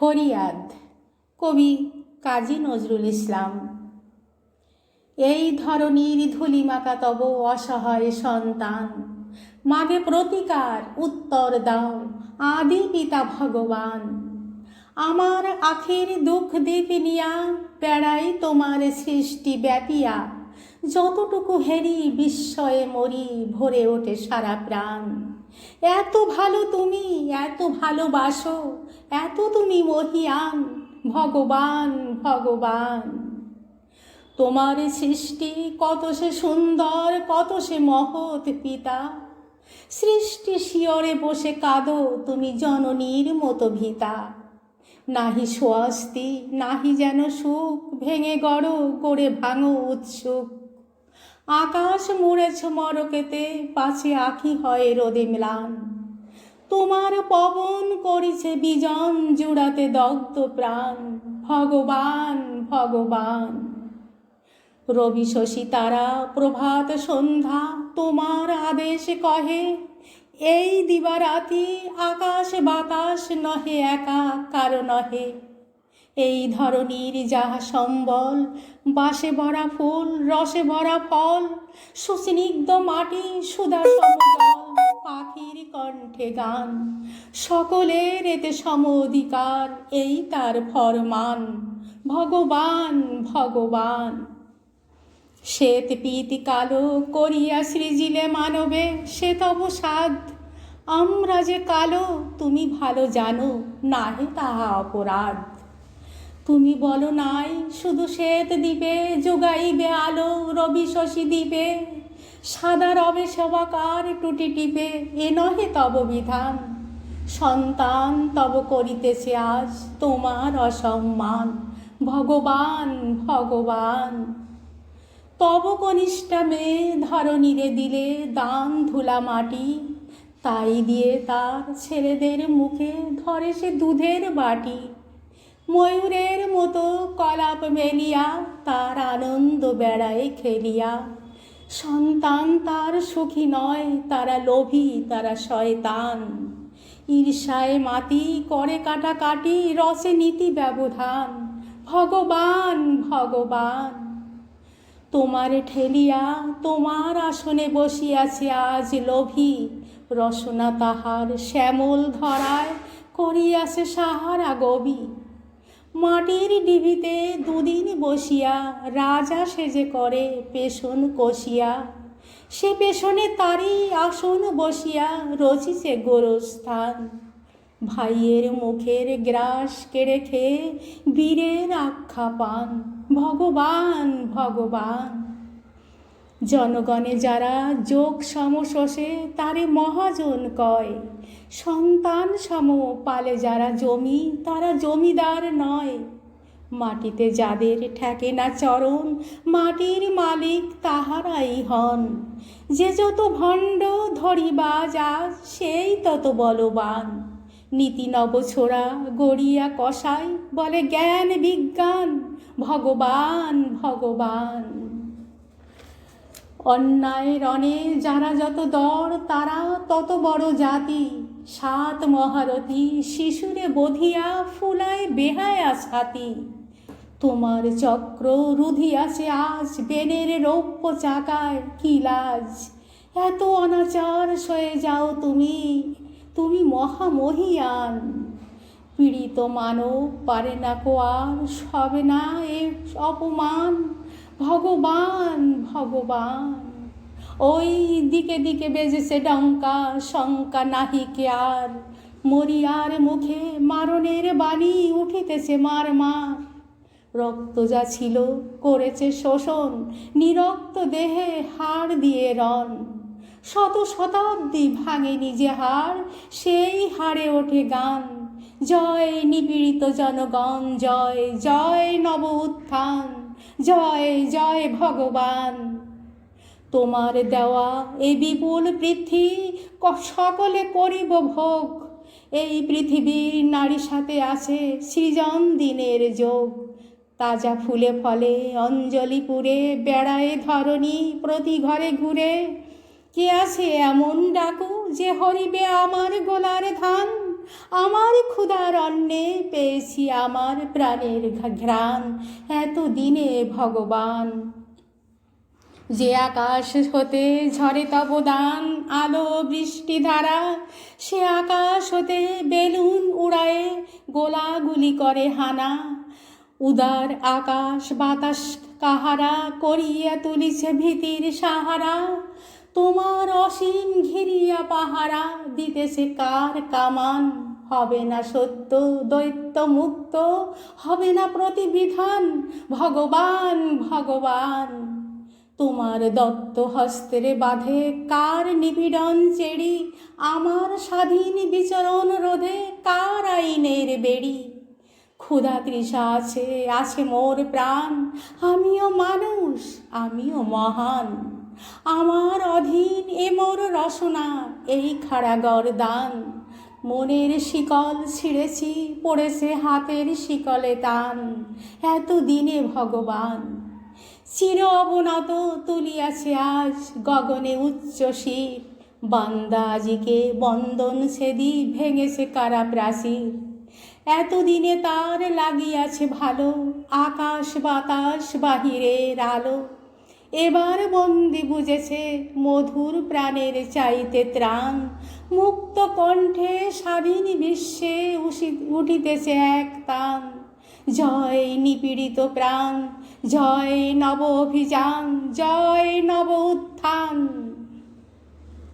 ফরিয়াদ। কবি কাজী নজরুল ইসলাম। এই ধরনীর ধুলিমাকা তব অসহায় সন্তান। মাগে প্রতিকার, উত্তর দাও, আদি পিতা ভগবান। আমার আখের দুঃখ দিক নিয়া, বেড়াই তোমার সৃষ্টি ব্যাপিয়া। যতটুকু হেরি বিস্ময়ে মরি ভরে ওঠে সারা প্রাণ। এত ভালো তুমি, এত ভালোবাসো, এত তুমি মহিয়ান, ভগবান ভগবান। তোমার সৃষ্টি কত সে সুন্দর, কত সে মহৎ পিতা। সৃষ্টি শিয়রে বসে কাঁদো তুমি জননীর মতো ভিতা। নাহি স্বস্তি, নাহি যেন সুখ, ভেঙে গড় করে ভাঙো উৎসুক। আকাশ মুড়েছ মরকেতে পাছে আখি হয় রোদে ম্লান। তোমার পবন করিছে বিজন জুড়াতে দগ্ধ প্রাণ। ভগবান ভগবান। রবি শশী তারা, প্রভাত সন্ধ্যা, তোমার আদেশ কহে, এই দিবারাতি আকাশ বাতাস নহে একা, কারও নহে। এই ধরনীর যাহা সম্বল বাসে ভরা ফুল, রসে ভরা ফল, সুস্নিগ্ধ মাটি সমজল পাখির কণ্ঠে গান, সকলের এতে সম অধিকার এই তার ফরমান। ভগবান ভগবান। শ্বেত পীতি কালো করিয়া সৃজিলে মানবে, সে তব সাধ। আমরা যে কালো, তুমি ভালো জানো, নাহে তাহা অপরাধ। তুমি বলো নাই, শুধু শ্বেত দিবে যোগাইবে আলো, রবি শশী দিবে সাদা রবে সবাকার টুটি টিপে, এ নহে তব বিধান। সন্তান তব করিতেছে আজ তোমার অসম্মান। ভগবান ভগবান। তব কনিষ্ঠা মেয়ে ধরণীরে দিলে দান ধুলা মাটি। তাই দিয়ে তার ছেলেদের মুখে ধরে সে দুধের বাটি। ময়ূরের মতো কলাপ মেলিয়া, তার আনন্দ বেড়ায় খেলিয়া। সন্তান তার সুখী নয়, তারা লোভী, তারা শয়তান। ঈর্ষায় মাটি করে কাটাকাটি, রসে নীতি ব্যবধান। ভগবান ভগবান। তোমার ঠেলিয়া, তোমার আসনে বসিয়াছে আজ লোভী। রসনা তাহার শ্যামল ধরায়, করিয়াছে সাহারা গবি। মাটির ডিবিতে দুদিন বসিয়া রাজা সেজে করে পেশন কষিয়া। সে পেশনে তারই আসন বসিয়া রচিছে গোরস্থান। ভাইয়ের মুখের গ্রাস কেড়ে খেয়ে বীরের আখ্যা পান ভগবান ভগবান! জনগণে যারা যোগ সমশোষে তারে মহাজন কয়। সন্তান সম পালে যারা জমি, তারা জমিদার নয়। মাটিতে যাদের ঠেকে না চরণ, মাটির মালিক তাহারাই হন। যে যত ভণ্ড ধরিবাজ যা, সেই তত বলবান। নীতি নবছোড়া গড়িয়া কষাই, বলে জ্ঞান বিজ্ঞান, ভগবান ভগবান। অন্যায় রণে যারা যত দর, তারা তত বড় জাতি। সাত মহারথী শিশুরে বধিয়া ফুলায় বেহায়া ছাতি তোমার চক্র রুধিয়াছে আজ, বেনের রৌপ্য চাকায় কি লাজ? এত অনাচার সয়ে যাও তুমি তুমি মহামহিয়ান। পীড়িত মানব পারে না কোয়ার সবে না এ অপমান। ভগবান ভগবান। ওই দিকে দিকে বেজেছে ডঙ্কা, শঙ্কা নাহি কে আর। মরিয়ার মুখে মারণের বাণী উঠিতেছে মার মার। রক্ত যা ছিল করেছে শোষণ, নিরক্ত দেহে হাড় দিয়ে রন শত শতাব্দী ভাঙে নিজে হাড়, সেই হাড়ে ওঠে গান। জয় নিপীড়িত জনগণ, জয় জয় নব উত্থান। জয় জয় ভগবান। তোমার দেওয়া এই বিপুল পৃথ্বী ক- সকলে করিব ভোগ। এই পৃথিবীর নারী সাথে আছে সৃজন দিনের যোগ। তাজা ফুলে ফলে অঞ্জলি পুরে বেড়ায় ধরণী প্রতি ঘরে ঘুরে। কে আছে এমন ডাকু যে হরিবে আমার গোলার ধান? আমার ক্ষুধার অন্নে পেয়েছি আমার প্রাণের ঘ্রাণ এত দিনে ভগবান। যে আকাশ হতে ঝরে তব দান, আলো বৃষ্টি ধারা, সে আকাশ হতে বেলুন উড়ায়ে, গোলাগুলি করে হানা। উদার আকাশ বাতাস কাহারা করিয়া তুলিছে ভীতির সাহারা তোমার অসীম ঘিরিয়া পাহারা দিতেছে কার কামান? হবে না সত্য, দৈত্য মুক্ত, হবে না প্রতিবিধান, ভগবান ভগবান। তোমার দত্ত হস্তেরে বাঁধে কার নিপীড়ন চেড়ি আমার স্বাধীন বিচরণ রোধে কার আইনের বেড়ি? ক্ষুধা তৃষা আছে আছে মোর প্রাণ। আমিও মানুষ, আমিও মহান। আমার অধীন এ মোর রসনা, এই খাড়াগর দান। মনের শিকল ছিঁড়েছি, পড়েছে হাতের শিকলে টান এত দিনে ভগবান, চির অবনত তুলিয়াছে আজ গগনে উচ্চ শির। বান্দা আজিকে বন্দন সেদি ভেঙেছে কারা প্রাচীর এতদিনে তার লাগিয়াছে ভালো, আকাশ বাতাস বাহিরের আলো। এবার বন্দি বুঝেছে মধুর প্রাণের চাইতে ত্রাণ। মুক্ত কণ্ঠে স্বাধীন বিশ্বে উঠিতেছে এক তান। জয় নিপীড়িত প্রাণ, জয় নব অভিযান, জয় নব উত্থান।